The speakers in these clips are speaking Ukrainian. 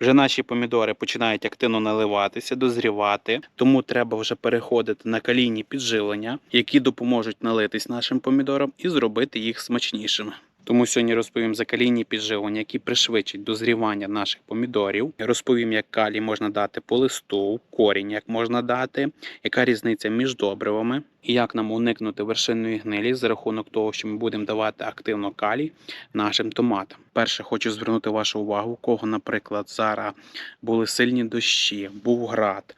Вже наші помідори починають активно наливатися, дозрівати, тому треба вже переходити на калійні підживлення, які допоможуть налитись нашим помідорам і зробити їх смачнішими. Тому сьогодні розповім за калійні підживлення, які пришвидшать дозрівання наших помідорів. Розповім, як калій можна дати по листу, корінь як можна дати, яка різниця між добривами і як нам уникнути вершинної гнилі за рахунок того, що ми будемо давати активно калій нашим томатам. Перше, хочу звернути вашу увагу, кого, наприклад, зараз були сильні дощі, був град.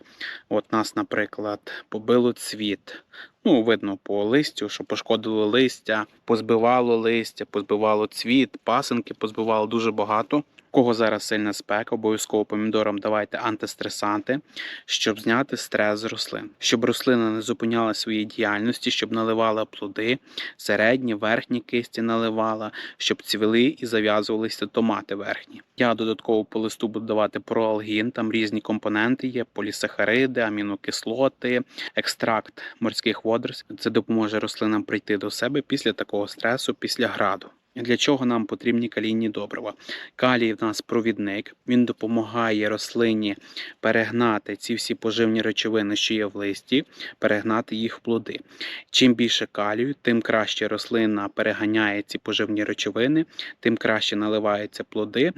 От нас, наприклад, побило цвіт. Ну, видно по листю, що пошкодило листя, позбивало листя, позбивало цвіт, пасинки позбивало дуже багато. Кого зараз сильна спека, обов'язково помідорам давайте антистресанти, щоб зняти стрес з рослин, щоб рослина не зупиняла свої діяльності, щоб наливала плоди, середні, верхні кисті наливала, щоб цвіли і зав'язувалися томати верхні. Я додатково по листу буду давати проалгін, там різні компоненти є: полісахариди, амінокислоти, екстракт морських водоростей. Це допоможе рослинам прийти до себе після такого стресу, після граду. Для чого нам потрібні калійні добрива? Калій в нас провідник, він допомагає рослині перегнати ці всі поживні речовини, що є в листі, перегнати їх в плоди. Чим більше калію, тим краще рослина переганяє ці поживні речовини, тим краще наливаються плоди,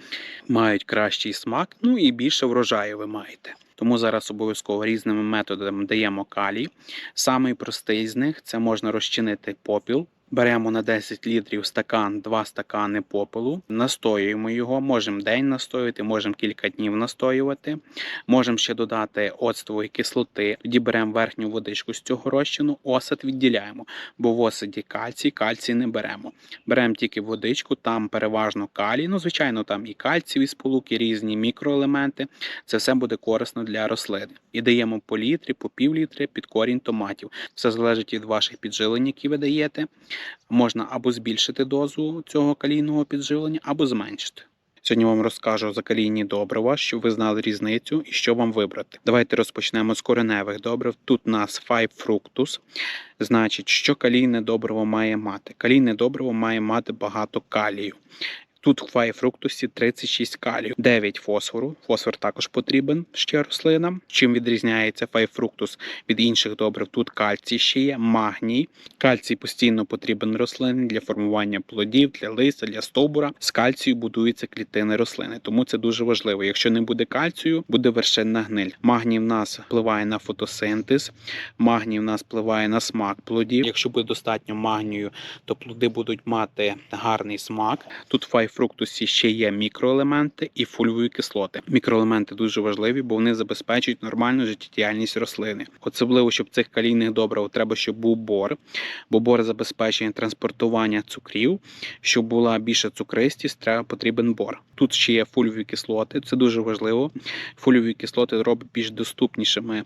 мають кращий смак, ну і більше врожаю ви маєте. Тому зараз обов'язково різними методами даємо калій. Самий простий з них це можна розчинити попіл. Беремо на 10 літрів стакан, 2 стакани попелу, настоюємо його, можемо день настоювати, можемо кілька днів настоювати. Можемо ще додати оцтової кислоти. Тоді беремо верхню водичку з цього розчину, осад відділяємо, бо в осаді кальцій, кальцій не беремо. Беремо тільки водичку, там переважно калій. Ну, звичайно, там і кальціві сполуки, різні мікроелементи. Це все буде корисно для рослини. І даємо по літрі, по пів літри під корінь томатів. Все залежить від ваших піджилень, які ви даєте. Можна або збільшити дозу цього калійного підживлення, або зменшити. Сьогодні вам розкажу за калійні добрива, щоб ви знали різницю і що вам вибрати. Давайте розпочнемо з кореневих добрив. Тут у нас 5 fructus. Значить, що калійне добриво має мати? Калійне добриво має мати багато калію. Тут в фруктусі 36 калію, 9 фосфору. Фосфор також потрібен ще рослинам. Чим відрізняється фруктус від інших добрив? Тут кальцій ще є, магній. Кальцій постійно потрібен рослині для формування плодів, для листя, для стовбура. З кальцію будуються клітини рослини, тому це дуже важливо. Якщо не буде кальцію, буде вершинна гниль. Магній в нас впливає на фотосинтез, магній в нас впливає на смак плодів. Якщо буде достатньо магнію, то плоди будуть мати гарний смак. Тут в фруктусі ще є мікроелементи і фульвові кислоти. Мікроелементи дуже важливі, бо вони забезпечують нормальну життєдіяльність рослини. Особливо, щоб цих калійних добрив треба, щоб був бор, бо бор забезпечує транспортування цукрів. Щоб була більша цукристість, треба потрібен бор. Тут ще є фульвові кислоти, це дуже важливо. Фульвові кислоти роблять більш доступнішими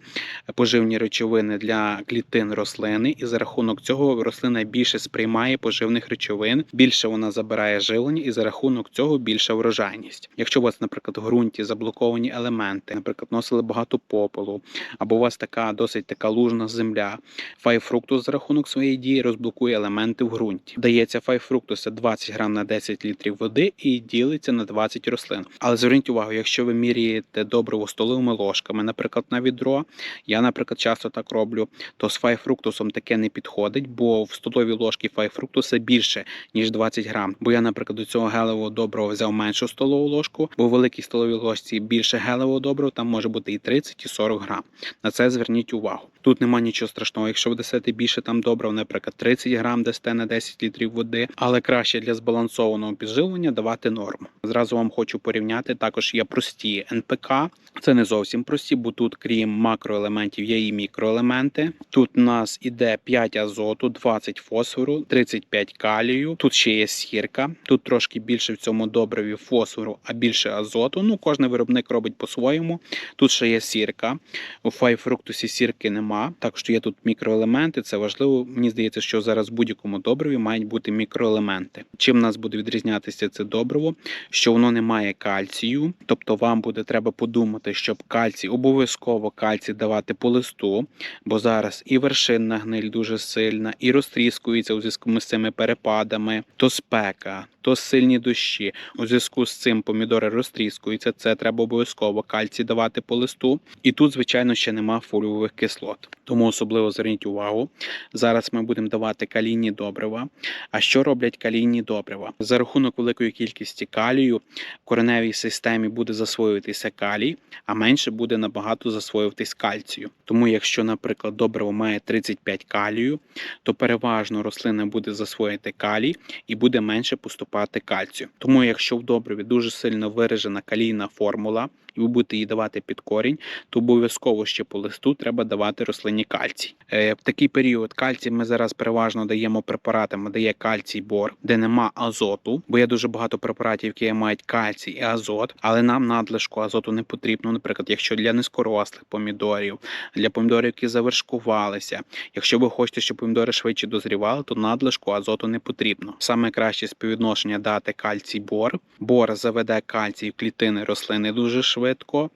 поживні речовини для клітин рослини, і за рахунок цього рослина більше сприймає поживних речовин, більше вона забирає живлення, і за рахунок цього більша врожайність. Якщо у вас, наприклад, в ґрунті заблоковані елементи, наприклад, носили багато попелу, або у вас така досить така лужна земля, файфруктус за рахунок своєї дії розблокує елементи в ґрунті. Дається файфруктуса 20 грам на 10 літрів води і ділиться на 20 рослин. Але зверніть увагу, якщо ви міряєте добриво столовими ложками, наприклад, на відро, я, наприклад, часто так роблю, то з файфруктусом таке не підходить, бо в столовій ложці файфруктуса більше ніж 20 грам. Бо я, наприклад, до цього гелевого доброго взяв меншу столову ложку, бо в великій столовій ложці більше гелевого доброго, там може бути і 30, і 40 грам. На це зверніть увагу. Тут нема нічого страшного. Якщо ви дасте більше там добрив, наприклад, 30 грам дасте на 10 літрів води, але краще для збалансованого підживлення давати норму. Зразу вам хочу порівняти. Також є прості НПК. Це не зовсім прості, бо тут, крім макроелементів, є і мікроелементи. Тут у нас іде 5 азоту, 20 фосфору, 35 калію. Тут ще є сірка. Тут трошки більше в цьому добриві фосфору, а більше азоту. Ну, кожен виробник робить по-своєму. Тут ще є сірка. У файфруктусі сірки нема. Також є тут мікроелементи. Це важливо. Мені здається, що зараз в будь-якому добриві мають бути мікроелементи. Чим нас буде відрізнятися це добриво? Що воно не має кальцію, тобто вам буде треба подумати, щоб кальцій обов'язково кальцій давати по листу, бо зараз і вершинна гниль дуже сильна, і розтріскується у зв'язку з цими перепадами, то спека. То сильні дощі. У зв'язку з цим помідори розтріскуються. Це треба обов'язково кальцій давати по листу. І тут, звичайно, ще нема фоліових кислот. Тому особливо зверніть увагу. Зараз ми будемо давати калійні добрива. А що роблять калійні добрива? За рахунок великої кількості калію в кореневій системі буде засвоюватися калій, а менше буде набагато засвоюватись кальцію. Тому, якщо, наприклад, добриво має 35 калію, то переважно рослина буде засвоїти калій і буде менше поступати кальцію. Тому, якщо в добриві дуже сильно виражена калійна формула, і ви її давати під корінь, то обов'язково ще по листу треба давати рослині кальцій. Е, в такий період кальцій ми зараз переважно даємо препаратами, де є кальцій бор, де нема азоту, бо є дуже багато препаратів, які мають кальцій і азот, але нам надлишку азоту не потрібно. Наприклад, якщо для низькорослих помідорів, для помідорів, які завершкувалися. Якщо ви хочете, щоб помідори швидше дозрівали, то надлишку азоту не потрібно. Саме краще співвідношення дати кальцій бор. Бор заведе кальцій в клітини рослини дуже швидко,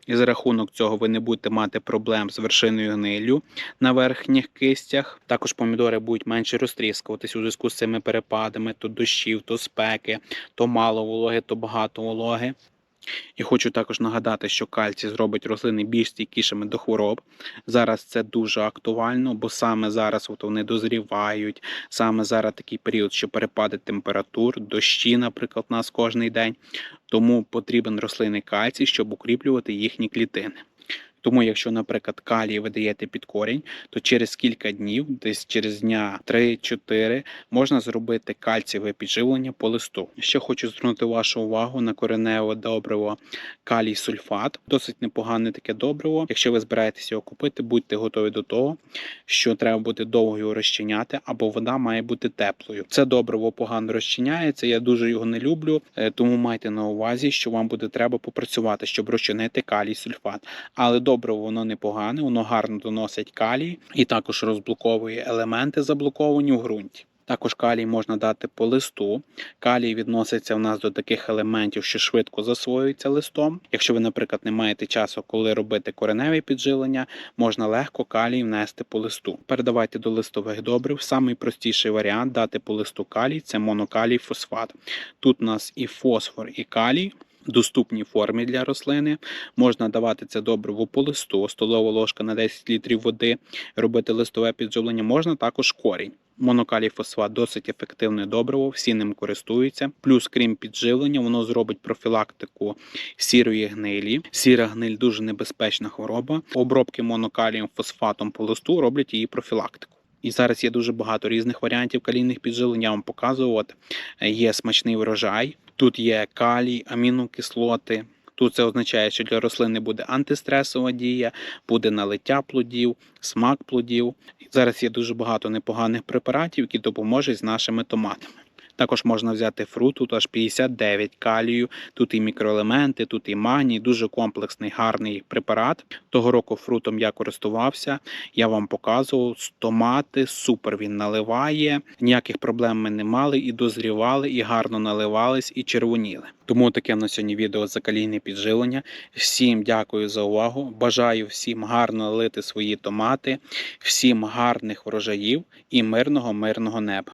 і за рахунок цього ви не будете мати проблем з вершиною гнилю на верхніх кистях. Також помідори будуть менше розтріскуватись у зв'язку з цими перепадами, то дощів, то спеки, то мало вологи, то багато вологи. І хочу також нагадати, що кальцій зробить рослини більш стійкішими до хвороб. Зараз це дуже актуально, бо саме зараз от вони дозрівають, саме зараз такий період, що перепади температур, дощі, наприклад, у нас кожний день. Тому потрібен рослинний кальцій, щоб укріплювати їхні клітини. Тому, якщо, наприклад, калій ви даєте під корінь, то через кілька днів, десь через дня 3-4, можна зробити кальцієве підживлення по листу. Ще хочу звернути вашу увагу на кореневе добриво калій сульфат. Досить непогане таке добриво. Якщо ви збираєтеся його купити, будьте готові до того, що треба буде довго його розчиняти, або вода має бути теплою. Це добриво погано розчиняється. Я дуже його не люблю, е, тому майте на увазі, що вам буде треба попрацювати, щоб розчинити калій сульфат. Але добриво воно непогане, воно гарно доносить калій і також розблоковує елементи, заблоковані в ґрунті. Також калій можна дати по листу. Калій відноситься в нас до таких елементів, що швидко засвоюються листом. Якщо ви, наприклад, не маєте часу, коли робити кореневе підживлення, можна легко калій внести по листу. Передавайте до листових добрив. Самий простіший варіант дати по листу калій це монокалій фосфат. Тут у нас і фосфор, і калій. Доступній формі для рослини можна давати це добриво по листу, столова ложка на 10 літрів води, робити листове підживлення. Можна також корінь. Монокалій фосфат досить ефективне добриво, всі ним користуються. Плюс, крім підживлення, воно зробить профілактику сірої гнилі. Сіра гниль дуже небезпечна хвороба. Обробки монокалієм фосфатом по листу роблять її профілактику. І зараз є дуже багато різних варіантів калійних підживлень. Я вам показував. От е, є смачний врожай. Тут є калій, амінокислоти. Тут це означає, що для рослини буде антистресова дія, буде налиття плодів, смак плодів. Зараз є дуже багато непоганих препаратів, які допоможуть з нашими томатами. Також можна взяти фрут, тут аж 59 калію, тут і мікроелементи, тут і магній, дуже комплексний, гарний препарат. Того року фрутом я користувався, я вам показував томати, супер він наливає, ніяких проблем ми не мали, і дозрівали, і гарно наливались, і червоніли. Тому таке на сьогодні відео за калійне підживлення. Всім дякую за увагу. Бажаю всім гарно лити свої томати, всім гарних врожаїв і мирного, мирного неба.